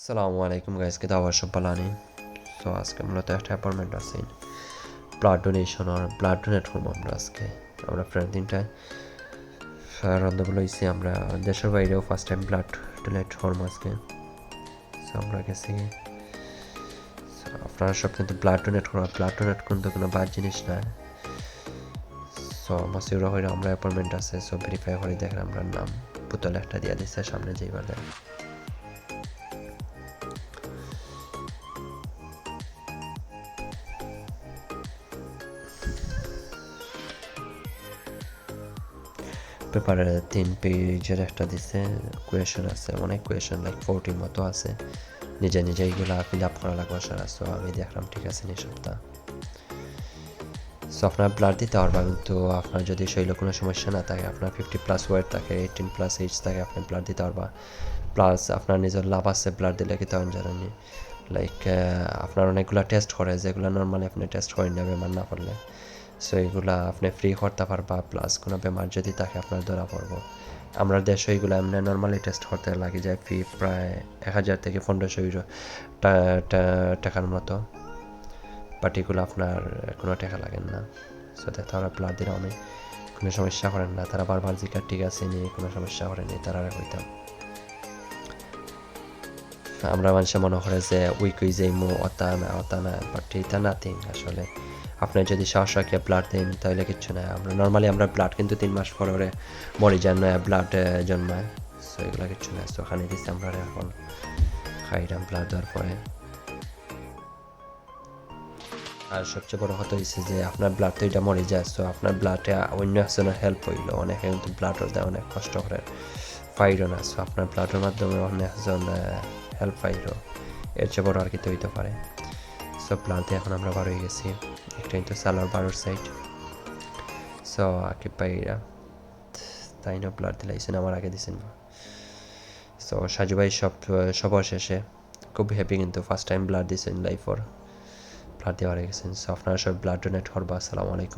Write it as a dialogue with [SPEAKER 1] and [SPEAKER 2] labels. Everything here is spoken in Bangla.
[SPEAKER 1] সালামু আলাইকুম গাইজকে দাওয়ার সব বালানি সো আজকে মূলত একটা অ্যাপয়েন্টমেন্ট আছে ব্লাড ডোনেশন আর ব্লাড ডোনেট করব আমরা আজকে আমরা ফ্রেন্ড তিনটায় রান্নাগুলো হয়েছি আমরা দেশের বাইরেও ফার্স্ট টাইম ব্লাড ডোনেট করব আজকে আমরা গেছি আপনারা সব কিন্তু ব্লাড ডোনেট করা ব্লাড ডোনেট কিন্তু কোনো বাদ জিনিস না সো মাসিউরা হইলে আমরা অ্যাপয়েন্টমেন্ট আছে সো ভেরিফাই করে দেখেন আমরা নাম পুতলে একটা দিয়ে দিচ্ছে সামনে যেই বলে পেপারে তিন পেজের একটা দিছে কোয়েশন আছে, অনেক কোয়েশন লাইক ফোরটির মতো আছে। নিজে নিজে এইগুলো ফিল আপ করা লাগবে সারা সো আমি দেখলাম, ঠিক আছে নি সপ্তাহ সো আপনার ব্লাড দিতে পারবা কিন্তু আপনার যদি শরীরে কোনো সমস্যা না থাকে, আপনার ফিফটি প্লাস ওয়েট থাকে এইটিন প্লাস এইজ থাকে, আপনি ব্লাড দিতে পারবা। প্লাস আপনার নিজের লাভ আছে ব্লাড দিলে কি তখন জানেনি লাইক আপনার অনেকগুলো টেস্ট করে, যেগুলো নর্মালি আপনি টেস্ট করেন না বেমার না পড়লে সো এগুলা আপনি ফ্রি করতে পারবা প্লাস কোনো বেমার যদি থাকে আপনার ধরা পড়ব। আমরা দেশে এগুলো এমনি নর্মালি টেস্ট করতে লাগে যায় ফি প্রায় এক হাজার থেকে পনেরোশো ইউরো টাকার মতো। এগুলো আপনার কোনো টাকা লাগেন না। সো তারা ব্লাড দিলে আমি কোনো সমস্যা করেন না। তারা বারবার জিকার ঠিক আছে নি, কোনো সমস্যা করেনি তারা কইতাম। আমরা মানুষের মনে করে যে উইক হয়ে যাই মো অতা না অতা না বাট এটা নাথিং আসলে। আপনি যদি সাহস রাখিয়ে ব্লাড দেন, তাহলে কিচ্ছু না। আমরা নর্মালি আমরা ব্লাড কিন্তু তিন মাস পরে যান ব্লাড জন্মায়। সো এগুলো কিচ্ছু না। সো ওখানে দিচ্ছি আমরা এখন খাইলাম ব্লাড দেওয়ার পরে। আর সবচেয়ে বড় কথা হয়েছে যে, আপনার ব্লাড তো এটা মরে যায়। সো আপনার ব্লাডে অন্য একজনের হেল্প হইল। অনেকে কিন্তু ব্লাডও দেয়, অনেক কষ্ট করে। পাইরো না। সো আপনার ব্লাডের মাধ্যমে অন্য একজন হেল্প পাইরো এর চেয়ে বড় আর কি তো হইতে পারে। সো দিয়ে এখন আমরা বার হয়ে গেছি। একটা কিন্তু সালার বারোর সাইড সো আকিব ভাইরা তাই না ব্লাড দিলাইছেন, আমার আগে দিছেন সো সাজু ভাই সব, সবার শেষে খুব হ্যাপি কিন্তু ফার্স্ট টাইম ব্লাড দিছেন লাইফর ব্লাড দেওয়া হয়ে গেছেন। সো আপনারা সব ব্লাড ডোনেট করবা, আসসালামু আলাইকুম।